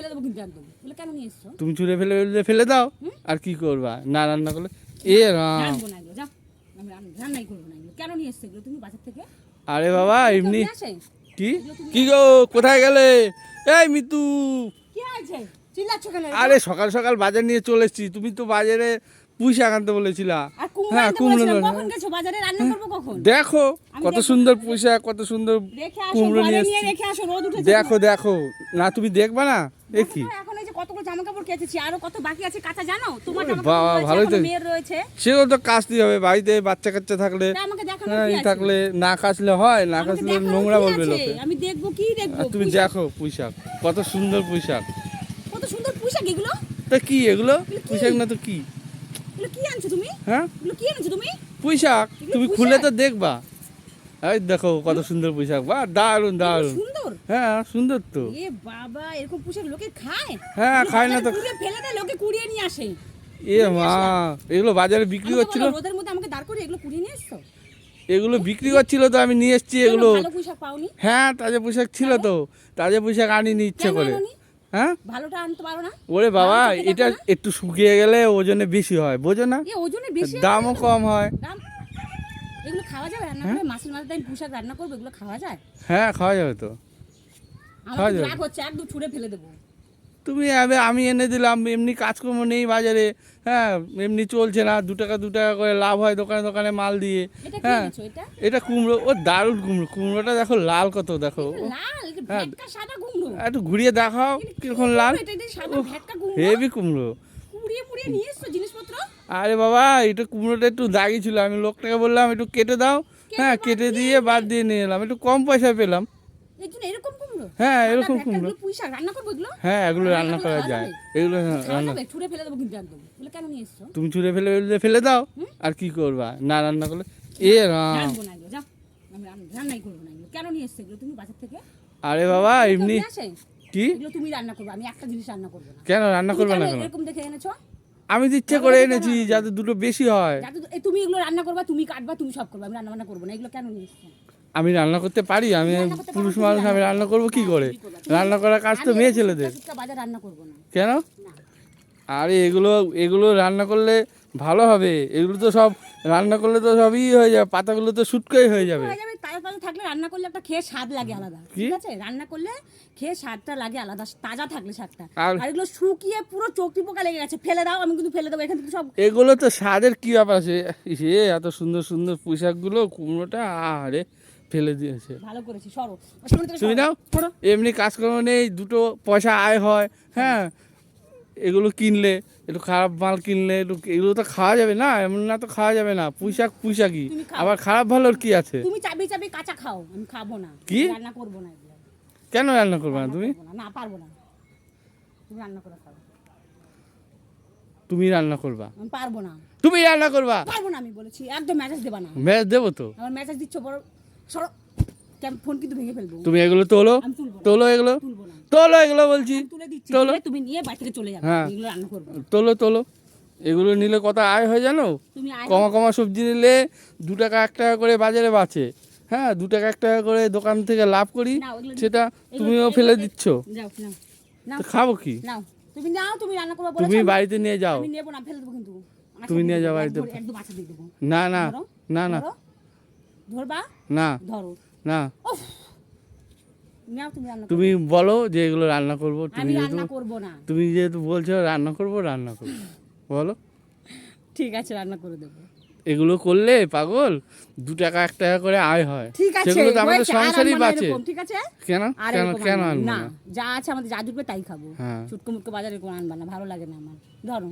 ফেলে দেবো কিন্তু একদম। বলে কেন নিয়ে এসছো? তুমি ছুঁড়ে ফেলে ফেলে ফেলে দাও। আর কি করবা? না রান্না করলে এ রাম। রান্নাই করব না কেন নিয়ে এসছো এগুলো? তুমি বাজার থেকে আরে বাবা এমনি কি? কি গো? কোথায় গেলে? এই মিতু। কি চিল্লাচ্ছ কেন আরে সকাল সকাল বাজার নিয়ে চলে এসছি। তুমি তো বাজারে পুঁই শাক আনতে বলেছিলা। কুমড়ো হ্যাঁ কুমড়ো কখন গেছো? বাজারে রান্না করব কখন? দেখো কত সুন্দর শাক কত সুন্দর কুমড়ো নিয়ে নিয়ে রেখে আসো রোদ উঠেছে। দেখো দেখো। না তুমি দেখবা না? এ কি? এখন এই যে কতগুলো জামা কাপড় কেচেছি আরও কত বাকি আছে কাঁচা জানো? তোমার বাবা, ভালোই তো। মেয়ের রয়েছে। সেগুলো তো কাচতে হবে বাড়িতে বাচ্চা কাচ্চা থাকলে। হ্যাঁ? থাকলে না কাচলে হয় না কাচলে নোংরা বলবে আছে? লোকে। আমি দেখব কি দেখব? তুমি দেখো কত সুন্দর পুঁই শাক কত সুন্দর পুঁইশাক এগুলো? তা কি এগুলো? না তো কি? কি আনছো তুমি? হ্যাঁ? কি আনছো তুমি? খুলে তো দেখবা। এই দেখো কত সুন্দর পুঁই শাক বা এগুলো দারুণ। সুন্দর? হ্যাঁ সুন্দর তো। এ বাবা এরকম পুঁইশাক লোকে খায়? হ্যাঁ, খায় না তো। ফেলে দেয় লোকে কুড়িয়ে নিয়ে আসে। এ মা এগুলো বাজারে বিক্রি রোদের মধ্যে আমাকে দাঁড় করে এগুলো কুড়িয়ে নিয়ে এসছো? এগুলো বিক্রি করছিল তো আমি নিয়ে এসেছি এগুলো। ভালো পুঁইশাক পাওনি? হ্যাঁ তাজা পোশাক ছিল তো। তাজা পোশাক আনিনি ইচ্ছে করে? হ্যাঁ? ভালোটা আনতে পারো না? ওরে বাবা এটা একটু শুকিয়ে গেলে ওজনে বেশি হয় বোঝো না? ওজনে বেশি দামও কম হয়। এগুলো খাওয়া যাবে রান্না করে? মাছের মাথা দিয়ে পুষা রান্না করব এগুলো খাওয়া যায়? হ্যাঁ খাওয়া যাবে তো। খাওয়া যাবে। রাগ হচ্ছে একদম ছুঁড়ে ফেলে দেবো। তুমি আমি এনে দিলাম এমনি কাজকর্ম নেই বাজারে হ্যাঁ এমনি চলছে না দু টাকা দু টাকা করে লাভ হয় দোকানে দোকানে মাল দিয়ে হ্যাঁ। এটা? কুমড়ো ও দারুণ কুমড়ো কুমড়োটা দেখো লাল কত দেখো। হ্যাঁ। একটু ঘুরিয়ে দেখাও কীরকম লাল। হেভি কুমড়ো। আরে বাবা এটা কুমড়োটা একটু দাগি ছিল আমি লোকটাকে বললাম একটু কেটে দাও। হ্যাঁ কেটে দিয়ে বাদ দিয়ে নিয়ে এলাম একটু কম পয়সায় পেলাম। এরকম কুমড়ো হ্যাঁ এরকম কুমড়ো। গুলো পুঁই শাক রান্না করব এগুলো? হ্যাঁ এগুলো রান্না করা যায়। এগুলো রান্না ছুঁড়ে ফেলে দেবো কিন্তু একদম। বলে কেন নিয়ে এসছো? তুমি ছুঁড়ে ফেলে ফেলে ফেলে দাও আর কি করবা? না রান্না করলে এ রাম। রান্নাই করব না কেন নিয়ে এসছো এগুলো তুমি বাজার থেকে? আরে বাবা এমনি কি? এগুলো তুমি রান্না করবে আমি একটা জিনিস রান্না করব না। কেন রান্না করবে না কেন? এরকম দেখে এনেছো? আমি ইচ্ছে করে এনেছি যাতে দুটো বেশি হয়। তুমি এগুলো রান্না করবা তুমি কাটবা তুমি সব করবে আমি রান্না বান্না করব না। এগুলো কেন নিয়ে আমি রান্না করতে পারি? আমি পুরুষ মানুষ আমি রান্না করব কি করে? কি করবা? তুমি- রান্না করার কাজ তো মেয়ে ছেলেদের। কেন? আরে এগুলো এগুলো রান্না করলে ভালো হবে। এগুলো তো সব রান্না করলে তো সবই হয়ে যাবে পাতাগুলো তো শুটকাই হয়ে যাবে। হয়ে তাজা তাজা থাকলে রান্না করলে একটা খেয়ে স্বাদ লাগে আলাদা ঠিক আছে? রান্না করলে খেয়ে স্বাদটা লাগে আলাদা তাজা থাকলে স্বাদটা। আর- এগুলো শুকিয়ে পুরো চোখটি পোকা লেগে গেছে ফেলে দাও আমি কিন্তু ফেলে দেবো এখান থেকে সব এগুলো তো স্বাদের কি ব্যাপার আছে? এত সুন্দর সুন্দর পোশাকগুলো কুমড়োটা আরে ফেলে দিয়েছে। ভালো করেছি সরো। তুমি। নাও এমনি কাজকর্ম নেই দুটো পয়সা আয় হয় হ্যাঁ। এগুলো কিনলে একটু খারাপ মাল কিনলে একটু এগুলো তো খাওয়া যাবে না এমন না তো খাওয়া যাবে না পুঁশাক পুঁশাকই তুমি আবার খারাপ ভালোর কি আছে? তুমি চাবি চাবি কাঁচা খাও আমি খাব না। কি? রান্না করব না কেন রান্না করবে না তুমি? না। পারব না। তুমি রান্না করে খাও। তুমি রান্না করবা। আমি পারব না। তুমি রান্না করবা। পারব না আমি বলেছি একদম মেসেজ দেবা না। ম্যাচ দেবো তো? আমার মেসেজ দিচ্ছ বড় সরো। ফোন কিন্তু ভেঙে ফেলব। তুমি এগুলো তোলো। তোলো এগুলো। তোলো এগুলো বলছি। তোলো। তুমি নিয়ে বাড়ি থেকে চলে যাবে। হ্যাঁ। এগুলো রান্না করব। তোলো তোলো। এগুলো নিলে কত আয় হয় জানো? কমা কমা সবজি নিলে দু টাকা এক টাকা করে বাজারে বাঁচে। হ্যাঁ দু টাকা এক টাকা করে দোকান থেকে লাভ করি। সেটা তুমিও ফেলে দিচ্ছ। খাব কি? তুমি নাও তুমি রান্না করব তুমি বাড়িতে নিয়ে যাও। আমি নেব না ফেলে দেবো কিন্তু। তুমি নিয়ে যাও বাড়িতে। না না। না না। ধরবা? না। ধরো। না। নাও তুমি রান্না তুমি বলো যে এগুলো রান্না করব তুমি রান্না করব না। তুমি যেহেতু বলছো রান্না করব রান্না করব। বলো। ঠিক আছে রান্না করে দেবো। এগুলো করলে পাগল দু টাকা এক টাকা করে আয় হয়। ঠিক আছে সেগুলো তো আমাদের সংসারই বাঁচে। কেন? কেন কেন না। যা আছে আমাদের যা জুটবে তাই খাব। হ্যাঁ। চুটকো মুটকো বাজারে কোনো আনবা না ভালো লাগে না আমার। ধরো।